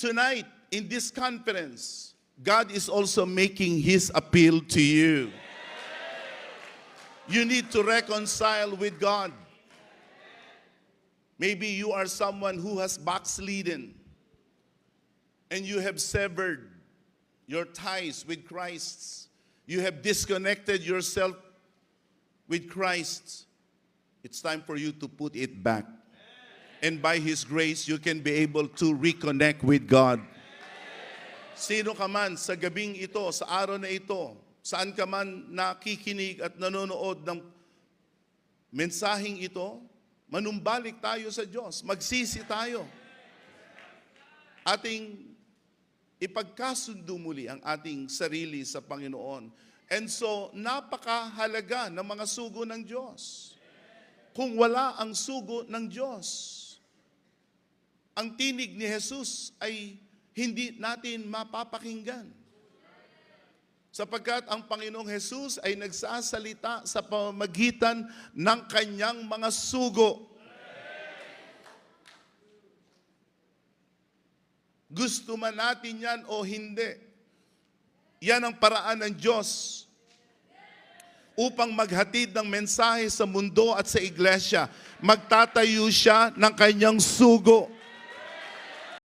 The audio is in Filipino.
tonight in this conference, God is also making His appeal to you. You need to reconcile with God. Maybe you are someone who has backslidden and you have severed your ties with Christ. You have disconnected yourself with Christ. It's time for you to put it back. And by His grace, you can be able to reconnect with God. Sino ka man sa gabing ito, sa araw na ito, saan ka man nakikinig at nanonood ng mensaheng ito, manumbalik tayo sa Diyos, magsisi tayo. Ating ipagkasundo muli ang ating sarili sa Panginoon. And so, napakahalaga ng mga sugo ng Diyos. Kung wala ang sugo ng Diyos, ang tinig ni Jesus ay hindi natin mapapakinggan. Sapagkat ang Panginoong Jesus ay nagsasalita sa pamagitan ng kanyang mga sugo. Gusto man natin yan o hindi, yan ang paraan ng Diyos upang maghatid ng mensahe sa mundo at sa iglesia. Magtatayo siya ng kanyang sugo.